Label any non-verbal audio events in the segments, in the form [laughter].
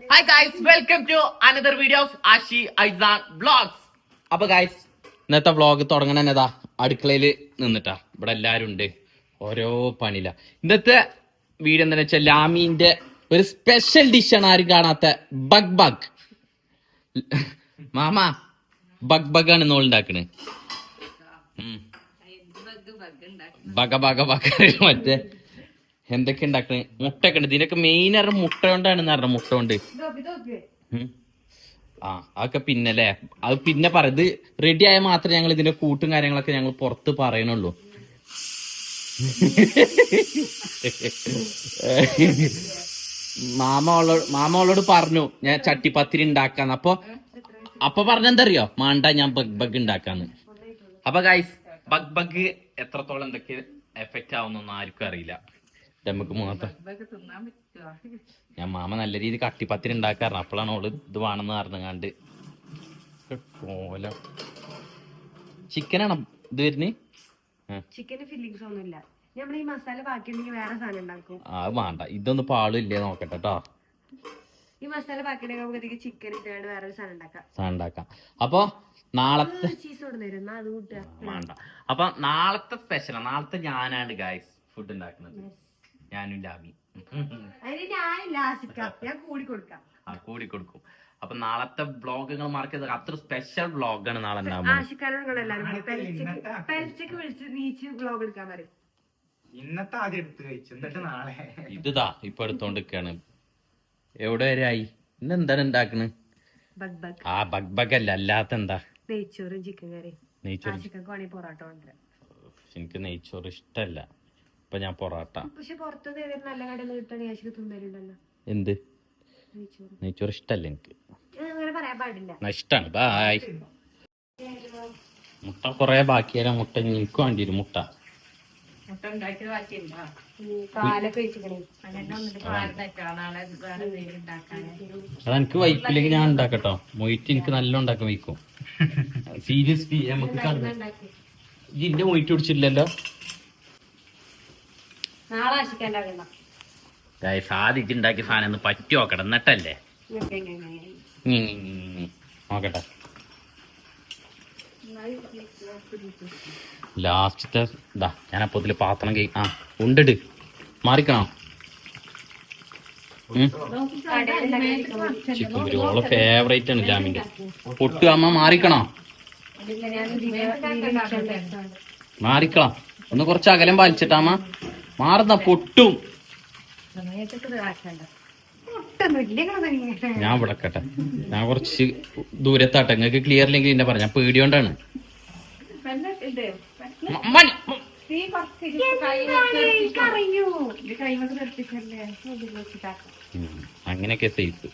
Hi guys welcome to another video of Ashi Aizan vlogs അപ്പൊ guys ഇന്നത്തെ vlog തുടങ്ങണതാ അടുക്കളയിൽ നിന്നിട്ടാ. ഇവിടെ എല്ലാരും ഉണ്ട്. ഓരോ പണിയില. ഇന്നത്തെ വീഡിയോ എന്താ വെച്ചാൽ ലാമീന്റെ ഒരു സ്പെഷ്യൽ ഡിഷാണ് ആരും കാണാത്ത ബഗ് ബഗ്. മാമ ബഗ് ബഗ് ആണ് ഇന്നോൾ ഉണ്ടാക്കണേ? ബഗ ബഗ ബഗ. മറ്റേ എന്തൊക്കെ ഉണ്ടാക്കണ? മുട്ട ഒക്കെ ഉണ്ട് ഇതിനൊക്കെ മെയിൻ പറഞ്ഞ മുട്ട കൊണ്ടാണ് പറഞ്ഞ മുട്ട കൊണ്ട്. ആ അതൊക്കെ പിന്നല്ലേ അത് പിന്നെ പറ ഇത് റെഡി ആയ മാത്രമേ ഞങ്ങൾ ഇതിന്റെ കൂട്ടും കാര്യങ്ങളൊക്കെ ഞങ്ങൾ പുറത്ത് പറയണുള്ളൂ. മാമോളോട് മാമോളോട് പറഞ്ഞു ഞാൻ ചട്ടിപ്പത്തിരി ഉണ്ടാക്കാന്ന്. അപ്പൊ അപ്പൊ പറഞ്ഞെന്തറിയോ മാണ്ട ഞാൻ ബഗ് ബഗ് ഉണ്ടാക്കാന്ന്. അപ്പൊ ഗൈസ് ബഗ് ബഗ് എത്രത്തോളം എന്തൊക്കെ എഫക്റ്റ് ആവുന്നൊന്നും ആർക്കും അറിയില്ല. നമുക്ക് മാത്രം ഞാൻ മാമ നല്ല രീതി കട്ടിപ്പത്തിരി ഉണ്ടാക്കാറ്. അപ്പോഴാണ് ഓൾ ഇത് വേണമെന്ന് പറഞ്ഞങ്ങാണ്ട് പോലെ ചിക്കനാണ് ഇത് വരുന്നത് ചിക്കന് ഫില്ലിങ്സ് ഒന്നുമില്ല നമ്മൾ ഈ മസാല ബാക്കി ഉണ്ടെങ്കിൽ വേറെ സാധനം ഉണ്ടാക്കും. ആ വേണ്ട. ഇതൊന്നും പാളില്ലേ നോക്കട്ടെ കേട്ടോ ഈ മസാല ബാക്കി നമുക്ക് ചിക്കൻ ഇട്ടാണ്ട് വേറെ ഒരു സാധനം ഉണ്ടാക്കാം. സാധനം ഉണ്ടാക്കാം. അപ്പൊ നാളത്തെ വേണ്ട. അപ്പൊ നാളത്തെ സ്പെഷ്യൽ നാളത്തെ ഞാനാണ് ഗായ്സ് ഫുഡ് ഉണ്ടാക്കുന്നത്. ഞാനും ലാമി അതിന് ഞാൻ കൂടി കൊടുക്കാം. ആ കൂടി കൊടുക്കും. അപ്പൊ നാളത്തെ ബ്ലോഗുകൾ മാർക്ക് ചെയ്ത് അത്ര സ്പെഷ്യൽ ബ്ലോഗാണ് നാളെ ഇന്നത്തെ ആദ്യം എടുത്ത് കഴിച്ചു. എന്നിട്ട് നാളെ. ഇതാ ഇപ്പൊ എടുത്തോണ്ടിരിക്കാണ്. എവിടെ വരെ ആയി? ഇന്ന് എന്താണ് ഉണ്ടാക്കണ്? ബഗ് ബഗ്. ആ ബഗ് ബഗ് അല്ല. അല്ലാത്ത എന്താ? നെയ്ച്ചോറും ചിക്കൻ കറി നെയ്ച്ചോറും പൊറോട്ട എനിക്ക് നെയ്ച്ചോറ് ഇഷ്ടല്ല. ഇപ്പൊ ഞാൻ പൊറാട്ട. പക്ഷെ പുറത്തുനിന്ന് ഏതെങ്കിലും നല്ല കടയിൽ കിട്ടുകയാണെങ്കിൽ ആശിക്ക് തിന്നലുണ്ടല്ലോ. എന്ത്? നെയ്ച്ചോറ്. നെയ്ച്ചോറ് ഇഷ്ടല്ല എനിക്ക്. ഞാൻ അങ്ങനെ പറയാൻ പാടില്ല. ബായ് മുട്ട കൊറേ ബാക്കിയാല? മുട്ട എനിക്ക് വേണ്ടി വരും മുട്ട ഉം, പാലൊക്കെ ഒഴിച്ചിക്കണേ. അതെനിക്ക് വൈക്കില്ലെങ്കിൽ ഞാൻ ഉണ്ടാക്കട്ടോ. മൊയ്റ്റ് എനിക്ക് നല്ല ഉണ്ടാക്കാൻ വയ്ക്കും. [laughs] സീരിയസ് നമുക്ക് കണ്ടു ഇതിന്റെ മൊയ്റ്റ് കുടിച്ചില്ലല്ലോ നാളെ ആദ്യം ഇജ്ജ് ഉണ്ടാക്കിയ സാധനം ഒന്ന് പറ്റി നോക്കണം എന്നിട്ടല്ലേ. നോക്കട്ടെ. ലാസ്റ്റത്തെ ഇതാ ഞാൻ അപ്പൊ ഇതിൽ പാത്രം കൈ ആ ഉണ്ടിട്ട് മാറിക്കണോ? ചിക്കൻ ബിരിയാണി. ഓളെ ഫേവറേറ്റ് ആണ് ജാമിന്റെ പൊട്ടു അമ്മ മാറിക്കണോ? മാറിക്കണം? ഒന്ന് കുറച്ച് അകലം പാലിച്ചിട്ടാ അമ്മ. മാറുന്ന പൊട്ടും. ഞാൻ വിളക്കട്ടെ. ഞാൻ കുറച്ച് ദൂരത്താട്ടെ. നിങ്ങൾക്ക് ക്ലിയർ ഇല്ലെങ്കിൽ എന്നെ പറഞ്ഞ പേടിയോണ്ടാണ്. അങ്ങനെയൊക്കെ സേഫ്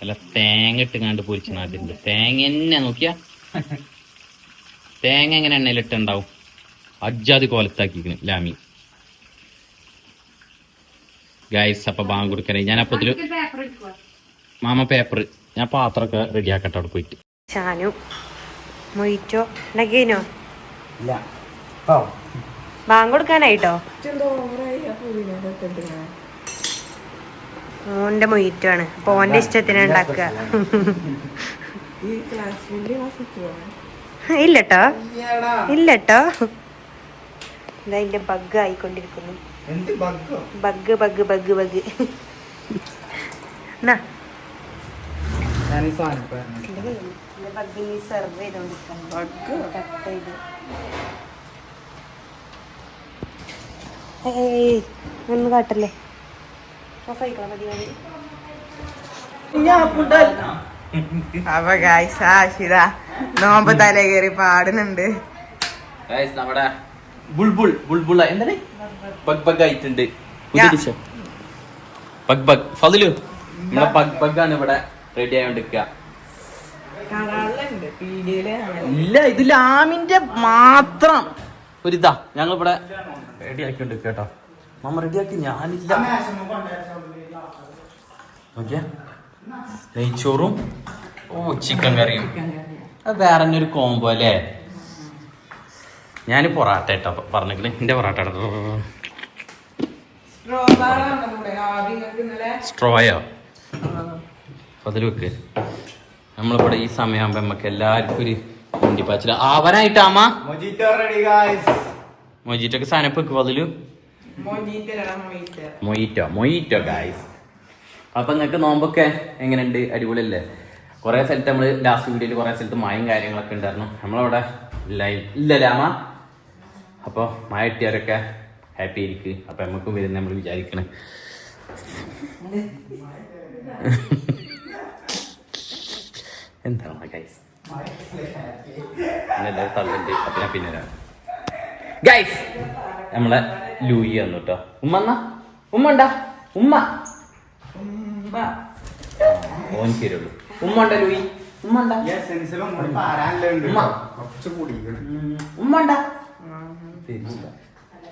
അല്ല തേങ്ങ ഇട്ടുങ്ങാണ്ട് പൊരിച്ചു നാട്ടിന്റെ തേങ്ങ തന്നെ നോക്കിയാ. തേങ്ങ എങ്ങനെ എണ്ണയിലിട്ടുണ്ടാവും? അജ്ജാതി കോലത്താക്കിക്കണ് ലാമി. ഗൈസ് അപ്പൊ ബാങ്ക് കൊടുക്കണേ. ഞാൻ അപ്പത്തിൽ മാമ പേപ്പർ എടുക്കുക. മാമ പേപ്പർ ഞാൻ പാത്രമൊക്കെ റെഡിയാക്കട്ടെ അവിടെ പോയിട്ട്. ഷാനു മൊയ്റ്റോ ഉണ്ടാക്കിയോ ഇല്ല. ഓ. ബാങ്ക് കൊടുക്കാനായിട്ടോ? ഓന്റെ മൊയ്റ്റോ ആണ് അപ്പൊ ഓന്റെ ഇഷ്ടത്തിന് ഉണ്ടാക്കുക. ഇല്ലട്ടോ. ഇല്ലട്ടോ. അതിന്റെ ബഗ് ആയിക്കൊണ്ടിരിക്കുന്നു. ബഗ് ബഗ് ബഗ് ബഗ് എന്നാ ബഗ് കട്ട് ചെയ്ത്. ഒന്ന് കാട്ടല്ലേ? അപ്പൊ ഗായ്സ് ആശിത നോമ്പ് തല കയറി പാടുന്നുണ്ട്. നമ്മുടെ ബുൾബുൾ ബുൾബുൾ എന്താണ്? ബഗ് ബഗ് ആയിട്ടുണ്ട്. ബഗ് ബഗ്. ഫതിലു നമ്മുടെ ബഗ് ബഗ് ആണ് ഇവിടെ റെഡി ആയോണ്ടിരിക്കുക ഇല്ല ഇത് ലാമിന്റെ മാത്രം. ഒരിതാ ഞങ്ങൾ ഇവിടെ റെഡി ആക്കിണ്ട് കേട്ടോ. മമ്മ റെഡി ആക്കി ഞാനില്ല. നോക്കിയാ നെയ്ച്ചോറും. ഓ ചിക്കൻ കറിയും. അത് വേറെ തന്നെ ഒരു കോംബോ അല്ലേ? ഞാൻ പൊറാട്ട ഇട്ട പറഞ്ഞെങ്കിൽ എന്റെ പൊറാട്ട സ്ട്രോയോ? അതിൽ വെക്ക്. നമ്മളിവിടെ ഈ സമയമാകുമ്പോ നമുക്ക് എല്ലാവർക്കും ഒരു കുണ്ടിപ്പാച്ചില ഗായ്സ് മൊജിറ്റൊക്കെ സാധനം വെക്കും അതിൽ. മൊയിറ്റോ മൊയിറ്റോ മൊയ്റ്റോ മൊയ്റ്റോ ഗായ്സ് അപ്പൊ നിങ്ങൾക്ക് നോമ്പൊക്കെ എങ്ങനെയുണ്ട്? അടിപൊളിയല്ലേ? കുറെ സ്ഥലത്ത് നമ്മൾ ലാസ്റ്റ് വീഡിയോയിൽ കുറെ സ്ഥലത്ത് മഴയും കാര്യങ്ങളൊക്കെ ഉണ്ടായിരുന്നു. നമ്മളവിടെ ലൈ ഇല്ല രാമ. അപ്പോൾ മഴ കിട്ടിയവരൊക്കെ ഹാപ്പി ആയിരിക്കും. അപ്പൊ നമുക്കും വരുന്ന നമ്മൾ വിചാരിക്കണേ. എന്താണ് ഗൈസ് എല്ലാവരും തള്ളുണ്ട് അപ്പൊ ഞാൻ പിന്നെ ഗൈസ് നമ്മളെ ലൂയി വന്നു കേട്ടോ ഉമ്മ എന്നാ ഉമ്മ ഉണ്ടാ? ഉമ്മ. ഓൻ ശരിയുള്ളൂ ഉമ്മ ഉണ്ടാ ലൂയി ഉമ്മ. ഉണ്ടാ ഉമ്മ. ഉമ്മ ഉണ്ടാ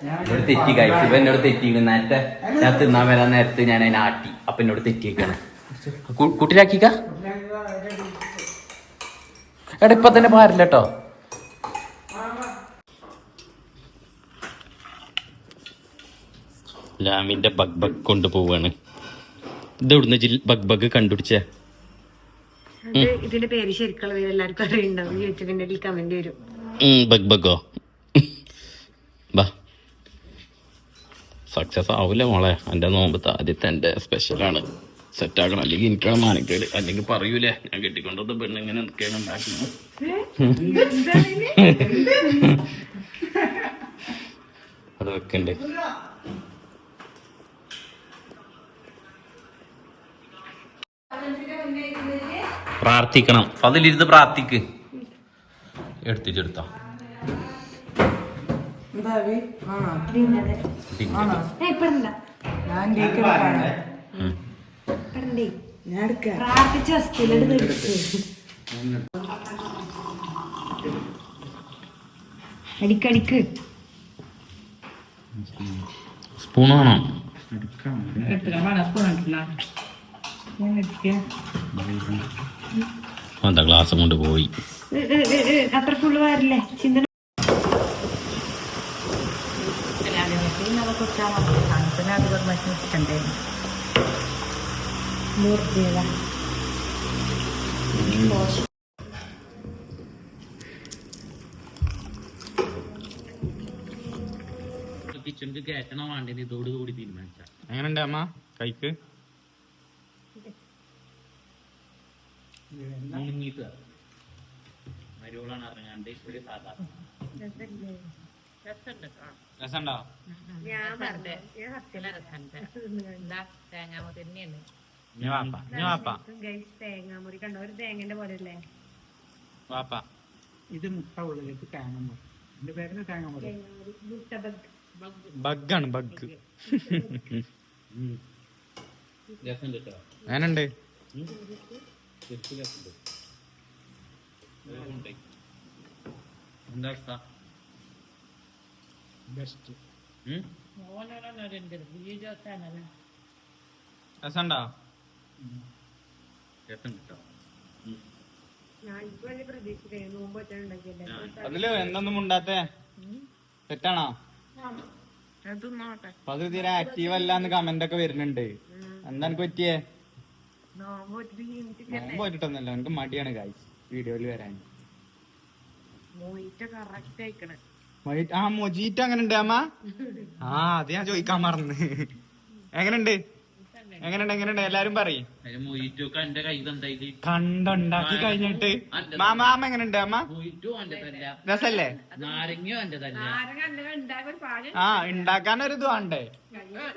എന്നോട് തെറ്റി കഴിച്ചു ഇപ്പൊ എന്നോട് തെറ്റിയിരുന്നു നേരത്തെ ഞാൻ തിന്നാൻ വരാൻ നേരത്തെ ഞാൻ അതിനെ ആട്ടി. അപ്പൊ എന്നോട് തെറ്റിയേക്കാണ് കൂട്ടിലാക്കിക്ക? എടാ ഇപ്പൊ തന്നെ പാരില്ല കേട്ടോ. ലാമിന്റെ ബഗ് ബഗ് കൊണ്ടുപോവാണ്. ഇത് ഇവിടുന്ന് ജിൽ ബഗ് ബഗ് കണ്ടുപിടിച്ചേ? അത് ഇതിന്റെ പേര് ശരിക്കുള്ള പേര് എല്ലാവർക്കും അറിയുണ്ടാവും യൂട്യൂബിന്റെ ഇടയിൽ കമന്റ് വരും. ബഗ് ബഗോ. ബാ. സക്സസ് ആവൂല മോളെ? എന്റെ നോമ്പ് ആദ്യത്തെ സ്പെഷ്യൽ ആണ്. സെറ്റ് ആക്കണം. അല്ലെങ്കിൽ എനിക്കാണ് മാനക്കേട് അല്ലെങ്കിൽ പറയൂലേ? ഞാൻ കെട്ടിക്കൊണ്ടത് പെണ്ണിങ്ങനെ നിൽക്കുകയാണ് ഉണ്ടാക്കുന്നത്. അത് വെക്കണ്ടേ? ഇടണ്ട. ഞാൻ പ്രാർത്ഥിക്ക്. എടുത്തിട്ടെടുത്തോ. ഉം. ഇടണ്ടേ. ഞാൻ എടുക്കാം. അടിക്കടിക്ക് സ്പൂൺ വേണോ? ഞാൻ എടുക്കാം. എന്താ ഗ്ലാസ് കൊണ്ട് പോയി. അത്ര ഫുള്ള് വരില്ലേ ചിന്തന കിച്ചണിക്ക് കയറ്റണ വേണ്ടത് ഇതോട് കൂടി തീരുമാനിച്ച. എങ്ങനെയുണ്ട് അമ്മ? കൈക്ക്? മരുവളാണ് ഇറങ്ങാണ്ട് ഇവിടെ സാധാരണ രസമുണ്ടോ ഞാൻ പറഞ്ഞു. ഞാൻ ഇനി വാപ്പ. ഇനി വാപ്പ. ഗൈസ് തേങ്ങാമുറി. കണ്ടോ? ഒരു തേങ്ങന്റെ പോലെ അല്ലേ ഇത് മുട്ട ഉള്ളിലേക്ക് തേങ്ങ മുറി എന്റെ പേരിന് തേങ്ങ മുറി തേങ്ങാമുറി ബഗ്ഗാണ് ബഗ്. രസം അങ്ങനുണ്ട് എന്താ അവസ്ഥ ബെസ്റ്റ് ഉം? രസമുണ്ടോ? രസം കേട്ടോ അതിൽ എന്തൊന്നും ഉണ്ടാത്തേ തെറ്റാണോ? പകുതി ആക്റ്റീവ് അല്ല എന്ന് കമന്റ് ഒക്കെ വരുന്നുണ്ട്. എന്താ എനിക്ക് പറ്റിയേ? നോമ്പ് ഒത്തിരി എനിക്ക് മടിയാണ് ഗായ്സ് വീഡിയോയിൽ വരാൻ. മോയിറ്റ് കറക്റ്റ് ആയിക്കണേ. മൊയ്- ആ മൊജീറ്റ അങ്ങനെ ഉണ്ട് അമ്മ? [laughs] ആ അത് ഞാൻ ചോദിക്കാൻ മറന്ന്. എങ്ങനെയുണ്ട്? എങ്ങനെയുണ്ട് എങ്ങനെയുണ്ട്? എല്ലാരും പറയും. കണ്ടുണ്ടാക്കി കഴിഞ്ഞിട്ട്. മാമ മാമ എങ്ങനുണ്ട് അമ്മ? രസല്ലേ? ആ ഉണ്ടാക്കാൻ ഒരു ഇത് വേണ്ടേ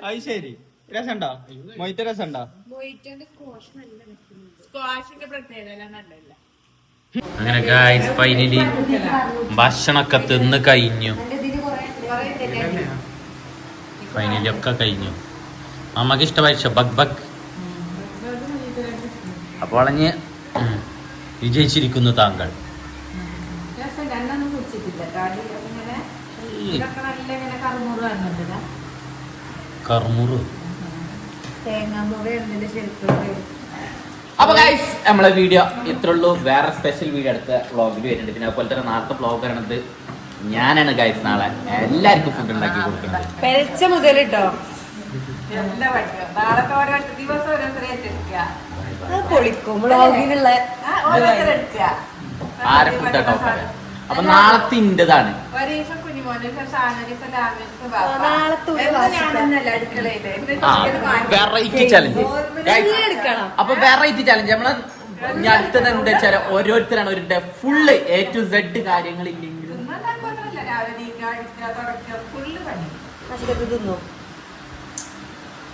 അത് ശരി. രസമുണ്ടോ? മൊയ്റ്റ രസമുണ്ടോ? അങ്ങനെ ഗായ്സ് ഫൈനലി ഭക്ഷണമൊക്കെ തിന്ന് കഴിഞ്ഞു. ഫൈനലി ഒക്കെ കഴിഞ്ഞു. അമ്മയ്ക്ക് ഇഷ്ടമായിച്ച ബക് ബക് അപ്പോൾ അളഞ്ഞ് ഉം, വിജയിച്ചിരിക്കുന്നു താങ്കൾ. കർമുറു അപ്പൊ ഗൈസ് നമ്മളെ വീഡിയോ ഇത്ര ഉള്ളൂ. വേറെ സ്പെഷ്യൽ വീഡിയോ അടുത്ത വ്ളോഗിൽ വരുന്നുണ്ട്. പിന്നെ അതുപോലെ തന്നെ നാളത്തെ വ്ളോഗ് വരണത് ഞാനാണ് ഗൈസ് നാളെ. എല്ലാവർക്കും ഫുഡ് ഉണ്ടാക്കി കൊടുക്കുന്നത്. പെരച്ച മുതൽ കേട്ടോ ആരെ ഫുഡ് അപ്പൊ നാളത്തെ ഇന്റതാണ്. വെറൈറ്റി ചലഞ്ച് അപ്പൊ വെറൈറ്റി ചലഞ്ച് നമ്മളെ ഇനി അടുത്തത് എന്താ വെച്ചാൽ ഓരോരുത്തരാണ് ഒരു ഫുള്ള് എ ടു സെഡ് കാര്യങ്ങൾ ഇല്ലെങ്കിലും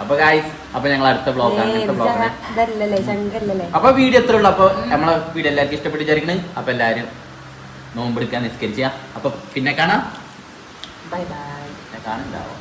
അപ്പൊ ഗായ്സ് അപ്പൊ ഞങ്ങൾ അടുത്ത ബ്ലോഗ് അങ്ങനത്തെ ബ്ലോഗ് അപ്പൊ വീഡിയോ എത്ര ഉള്ളു. അപ്പൊ നമ്മളെ വീഡിയോ എല്ലാവർക്കും ഇഷ്ടപ്പെട്ട് വിചാരിക്കണേ. അപ്പൊ എല്ലാരും നോമ്പെടുക്കാൻ നിസ്കരിച്ച. അപ്പൊ പിന്നെ കാണാം. ബൈ ബൈ പിന്നെ കാണുന്നുണ്ടാവും